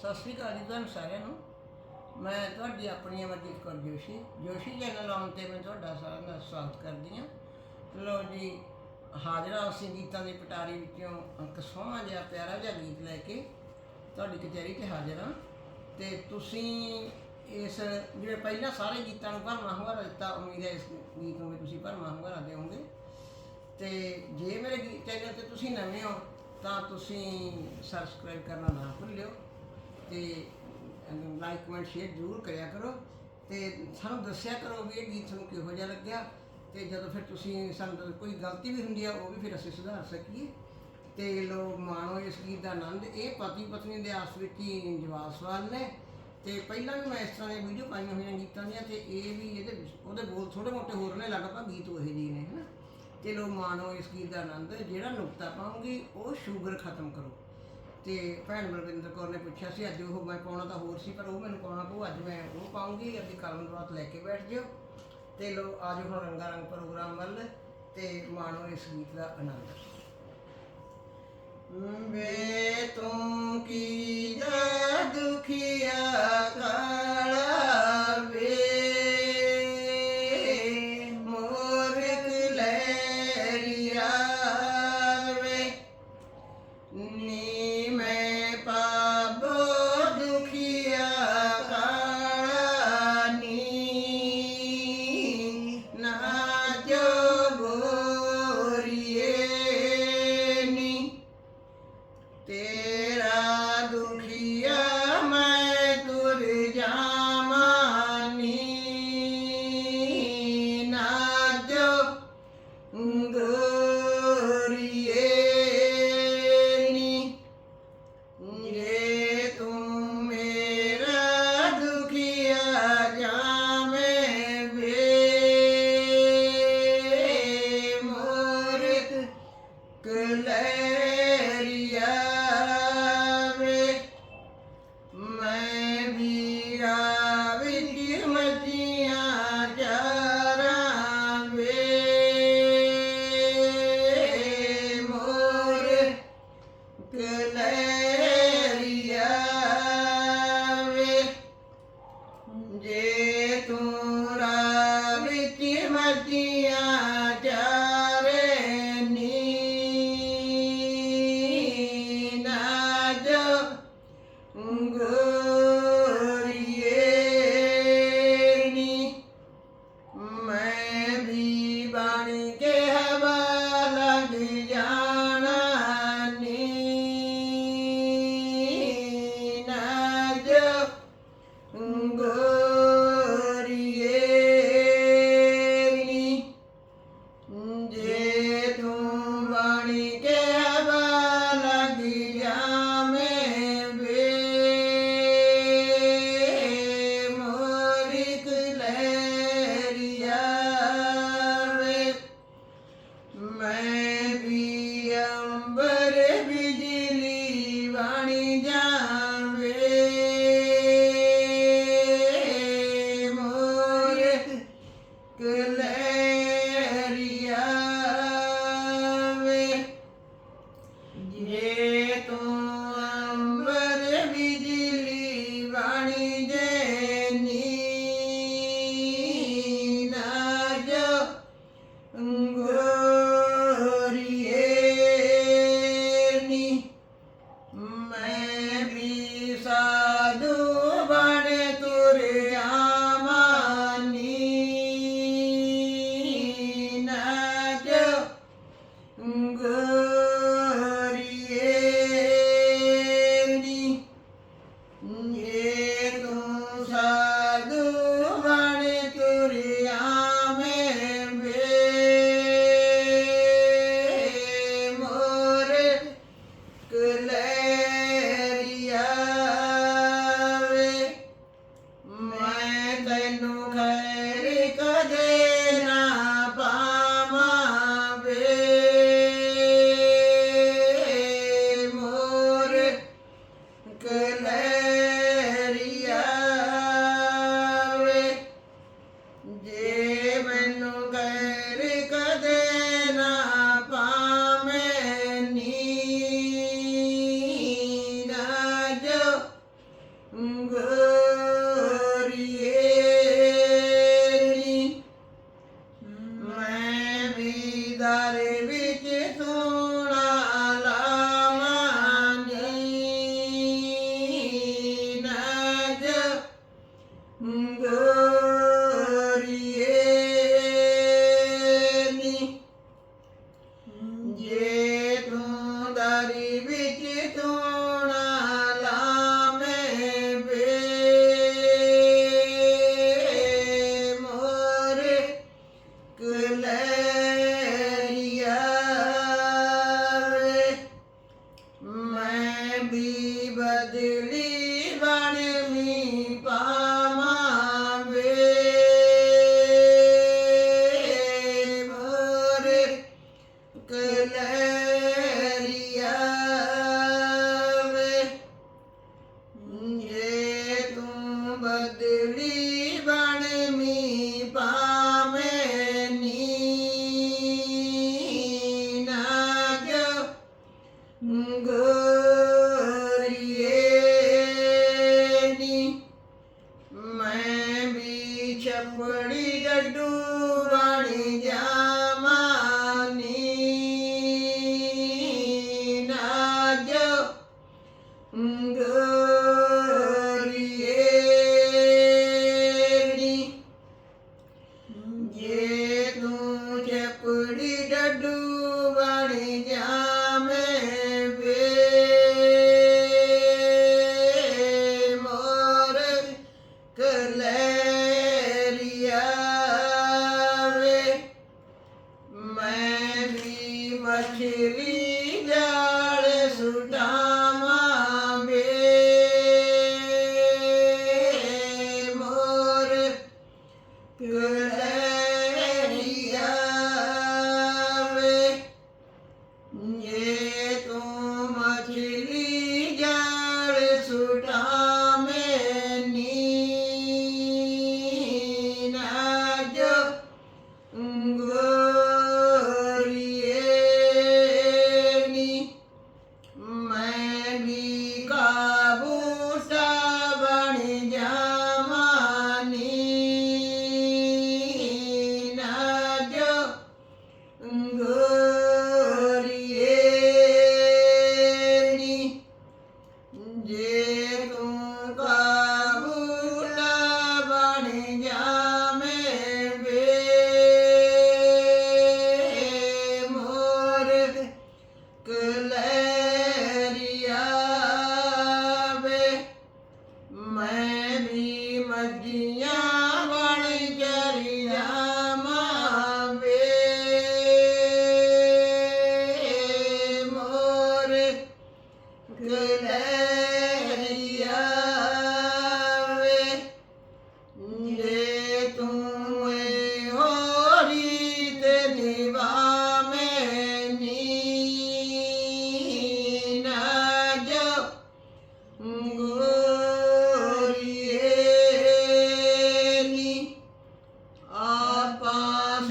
ਸਤਿ ਸ਼੍ਰੀ ਅਕਾਲ ਜੀ ਤੁਹਾਨੂੰ ਸਾਰਿਆਂ ਨੂੰ। ਮੈਂ ਤੁਹਾਡੀ ਆਪਣੀ ਅਮਰਜੀਤ ਕੌਰ ਜੋਸ਼ੀ। ਜੋਸ਼ੀ ਚੈਨਲ ਆਉਣ ਤੇ ਮੈਂ ਤੁਹਾਡਾ ਸਾਰਿਆਂ ਦਾ ਸਵਾਗਤ ਕਰਦੀ ਹਾਂ। ਲੋ ਜੀ, ਹਾਜ਼ਰਾ ਅਸੀਂ ਗੀਤਾਂ ਦੀ ਪਟਾਰੀ ਵਿੱਚੋਂ ਇੱਕ ਸੋਹਣਾ ਜਿਹਾ ਪਿਆਰਾ ਜਿਹਾ ਗੀਤ ਲੈ ਕੇ ਤੁਹਾਡੀ ਕਚਹਿਰੀ ਤੇ ਹਾਜ਼ਰ ਹਾਂ। ਤੇ ਤੁਸੀਂ ਇਸ ਜਿਹੜੇ ਪਹਿਲਾਂ ਸਾਰੇ ਗੀਤਾਂ ਨੂੰ ਭਰਮਾ ਹੁੰਗਾਰਾ ਦਿੱਤਾ, ਉਮੀਦ ਹੈ ਇਸ ਗੀਤ ਨੂੰ ਵੀ ਤੁਸੀਂ ਭਰਮਾ ਹੁੰਗਾਰਾ ਦਿਓਗੇ। ਤੇ ਜੇ ਮੇਰੇ ਗੀ- ਚੈਨਲ ਤੇ ਤੁਸੀਂ ਨਵੇਂ ਹੋ, ਤਾਂ ਤੁਸੀਂ ਸਬਸਕ੍ਰਾਈਬ ਕਰਨਾ ਨਾ ਭੁੱਲਿਓ। ਤੇ ਲਾਈਕ ਕਮੈਂਟ ਸ਼ੇਅਰ ਜ਼ਰੂਰ ਕਰਿਆ ਕਰੋ ਤੇ ਸਾਨੂੰ ਦੱਸਿਆ ਕਰੋ ਵੀ ਇਹ ਗੀਤ ਤੁਹਾਨੂੰ ਕਿਹੋ ਜਿਹਾ ਲੱਗਿਆ ਤੇ ਜਦੋਂ ਫਿਰ ਤੁਸੀਂ ਸਾਨੂੰ ਕੋਈ ਗਲਤੀ ਵੀ ਹੁੰਦੀ ਆ, ਉਹ ਵੀ ਫਿਰ ਅਸੀਂ ਸੁਧਾਰ ਸਕੀਏ। ਤੇ ਲੋ ਮਾਣੋ ਇਸ ਗੀਤ ਦਾ ਆਨੰਦ, ਇਹ ਪਤੀ ਪਤਨੀ ਦੇ ਆਸ ਵਿੱਚ ਹੀ ਜਵਾਬ ਸਵਾਲ ਨੇ। ਤੇ ਪਹਿਲਾਂ ਵੀ ਮੈਂ ਇਸ ਤਰ੍ਹਾਂ ਦੀਆਂ ਵੀਡੀਓ ਪਾਈਆਂ ਹੋਈਆਂ ਗੀਤਾਂ ਦੀਆਂ ਤੇ ਇਹ ਵੀ ਇਹਦੇ, ਉਹਦੇ ਬੋਲ ਥੋੜੇ ਮੋਟੇ ਹੋਰ ਨੇ, ਲਗਭਗ ਗੀਤ ਉਹੇ ਜਿਹੇ ਨੇ, ਹਨਾ। ਤੇ ਲੋ ਮਾਣੋ ਇਸ ਗੀਤ ਦਾ ਆਨੰਦ, ਜਿਹੜਾ ਨੁਕਤਾ ਪਾਉਂਗੀ, ਉਹ ਸ਼ੂਗਰ ਖਤਮ ਕਰੋ। ਤੇ ਭੈਣ ਬਲਵਿੰਦਰ ਕੌਰ ਨੇ ਪੁੱਛਿਆ ਸੀ, ਅੱਜ ਉਹ ਮੈਂ ਪਾਉਣਾ ਤਾਂ ਹੋਰ ਸੀ, ਪਰ ਉਹ ਮੈਨੂੰ ਪਾਉਣਾ ਪਊ, ਅੱਜ ਮੈਂ ਉਹ ਪਾਉਂਗੀ ਅੱਧੀ ਕਲਮ ਦਵਾਤ ਲੈ ਕੇ ਬੈਠ ਜਿਓ। ਤੇ ਲੋ ਆਜੋ ਹੁਣ ਰੰਗਾ ਰੰਗ ਪ੍ਰੋਗਰਾਮ ਵੱਲ, ਤੇ ਮਾਣੋ ਇਸ ਗੀਤ ਦਾ ਆਨੰਦ। ਵੇ ਤੂੰ ਕੀ ਦਾ ਦੁਖੀਆ ਕਾਲਾ ਜੇ ਤੂੰ ਮੈਂ ਵੀ ਸਾਧੂ ਬਣ ਤੁਰਿਆ ਮਾਨੀ। ਨਾ ਜੋ ਨੀ। ਜੇ ਤੂੰ ਸਾਧੂ ਬਣ ਤੁਰਿਆ Good. ਵੀ ਛਪੜੀ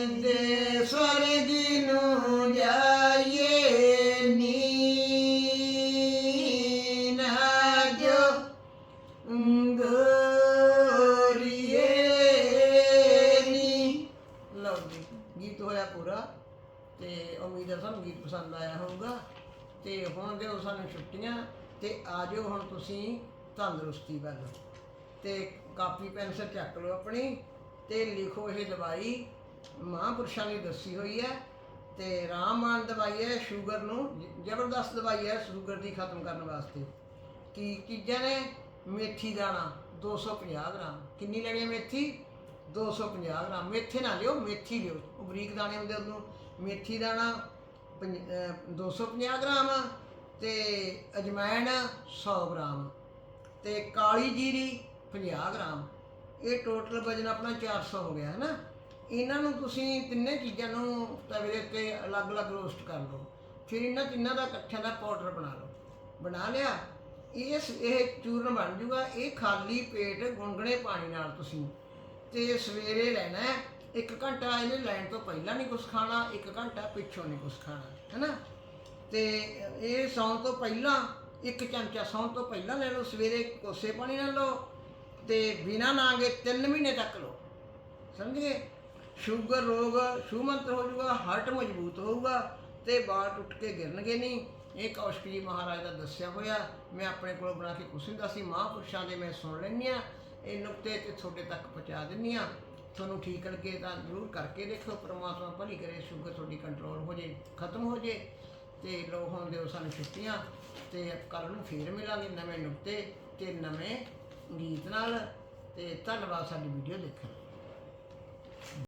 ਆਪਾਂ ਸਿੱਧੇ ਨੂੰ ਜਾਈਏ ਨੀ ਨਾ ਜੋ ਗੋਰੀਏ ਨੀ ਲਓ ਜੀ, ਗੀਤ ਹੋਇਆ ਪੂਰਾ ਤੇ ਉਮੀਦ ਹੈ ਤੁਹਾਨੂੰ ਗੀਤ ਪਸੰਦ ਆਇਆ ਹੋਊਗਾ। ਤੇ ਹੁਣ ਦਿਓ ਸਾਨੂੰ ਛੁੱਟੀਆਂ ਤੇ ਆ ਜਾਓ ਹੁਣ ਤੁਸੀਂ ਤੰਦਰੁਸਤੀ ਵੱਲ। ਤੇ ਕਾਪੀ, ਪੈਨਸਲ ਚੱਕ ਲਓ ਆਪਣੀ ਤੇ ਲਿਖੋ ਇਹ ਦਵਾਈ ਮਹਾਂਪੁਰਸ਼ਾਂ ਨੇ ਦੱਸੀ ਹੋਈ ਹੈ ਤੇ ਰਾਮਬਾਣ ਦਵਾਈ ਹੈ, ਸ਼ੂਗਰ ਨੂੰ ਜ਼ਬਰਦਸਤ ਦਵਾਈ ਹੈ, ਸ਼ੂਗਰ ਦੀ ਖਤਮ ਕਰਨ ਵਾਸਤੇ। ਕੀ ਚੀਜ਼ਾਂ ਨੇ? ਮੇਥੀ ਦਾਣਾ 250 ਗ੍ਰਾਮ। ਕਿੰਨੀ ਲੈਣੀ ਹੈ ਮੇਥੀ? 250 ਗ੍ਰਾਮ। ਮੇਥੇ ਨਾ ਲਿਓ, ਮੇਥੀ ਲਿਓ। ਉਹ ਬਰੀਕ ਦਾਣੇ ਹੁੰਦੇ ਉਹਨੂੰ। ਮੇਥੀ ਦਾਣਾ, ਪੰਜ- ਅਹ 250 ਗ੍ਰਾਮ ਤੇ ਅਜਵਾਇਣ 100 ਗ੍ਰਾਮ ਤੇ ਕਾਲੀ ਜੀਰੀ 50 ਗ੍ਰਾਮ। ਇਹ ਟੋਟਲ ਵਜਨ ਆਪਣਾ 400 ਹੋ ਗਿਆ, ਹੈ ਨਾ? ਇਹਨਾਂ ਨੂੰ ਤੁਸੀਂ ਤਿੰਨੇ ਚੀਜ਼ਾਂ ਨੂੰ ਤਵੇ ਦੇ ਉੱਤੇ ਅਲੱਗ-ਅਲੱਗ ਰੋਸਟ ਕਰ ਲਓ। ਫਿਰ ਇਹਨਾਂ ਤਿੰਨਾਂ ਦਾ ਇਕੱਠਿਆਂ ਦਾ ਪਾਊਡਰ ਬਣਾ ਲਓ। ਬਣਾ ਲਿਆ ਇਸ ਇਹ ਚੂਰਨ ਬਣ ਜੂਗਾ। ਇਹ ਖਾਲੀ ਪੇਟ ਗੁੰਗਣੇ ਪਾਣੀ ਨਾਲ ਤੁਸੀਂ। ਤੇ ਸਵੇਰੇ ਲੈਣਾ ਹੈ, ਇੱਕ ਘੰਟਾ ਇਹਨੇ ਲੈਣ ਤੋਂ ਪਹਿਲਾਂ ਨਹੀਂ ਕੁਝ ਖਾਣਾ, ਇੱਕ ਘੰਟਾ ਪਿੱਛੋਂ ਨਹੀਂ ਕੁਝ ਖਾਣਾ, ਹੈਨਾ? ਤੇ ਇਹ ਸੌਣ ਤੋਂ ਪਹਿਲਾਂ, ਇੱਕ ਚਮਚਾ ਸੌਣ ਤੋਂ ਪਹਿਲਾਂ ਲੈ ਲਓ, ਸਵੇਰੇ ਕੋਸੇ ਪਾਣੀ ਨਾਲ ਲਓ, ਤੇ ਬਿਨਾ ਨਾਗੇ 3 ਮਹੀਨੇ ਤੱਕ ਲਓ। ਸਮਝ? ਗਏ ਸ਼ੂਗਰ ਰੋਗ ਸ਼ੂਮੰਤਰ ਹੋ ਜਾਊਗਾ ਹਾਰਟ ਮਜ਼ਬੂਤ ਹੋਊਗਾ ਤੇ ਬਾਲ ਟੁੱਟ ਕੇ ਗਿਰਨਗੇ ਨਹੀਂ। ਇਹ ਕੌਸ਼ਕ ਜੀ ਮਹਾਰਾਜ ਦਾ ਦੱਸਿਆ ਹੋਇਆ। ਮੈਂ ਆਪਣੇ ਕੋਲ ਬਣਾ ਕੇ ਕੁਛ ਨਹੀਂ ਦੱਸੀ, ਮਹਾਂਪੁਰਸ਼ਾਂ ਦੇ ਮੈਂ ਸੁਣ ਲੈਂਦੀ ਹਾਂ। ਇਹ ਨੁਕਤੇ ਤੇ ਤੁਹਾਡੇ ਤੱਕ ਪਹੁੰਚਾ ਦਿੰਦੀ ਹਾਂ। ਤੁਹਾਨੂੰ ਠੀਕ ਲੱਗੇ ਤਾਂ ਜ਼ਰੂਰ ਕਰਕੇ ਦੇਖੋ ਪਰਮਾਤਮਾ ਭਲੀ ਕਰੇ, ਸ਼ੂਗਰ ਤੁਹਾਡੀ ਕੰਟਰੋਲ ਹੋ ਜੇ, ਖਤਮ ਹੋ ਜੇ। ਤੇ ਲੋ ਹੁਣ ਦਿਓ ਸਾਨੂੰ ਛੁੱਟੀਆਂ ਤੇ ਕੱਲ ਨੂੰ ਫੇਰ ਮਿਲਾਂਗੇ ਨਵੇਂ ਨੁਕਤੇ ਤੇ ਨਵੇਂ ਗੀਤ ਨਾਲ। ਤੇ ਧੰਨਵਾਦ, ਸਾਡੀ ਵੀਡੀਓ ਦੇਖਣ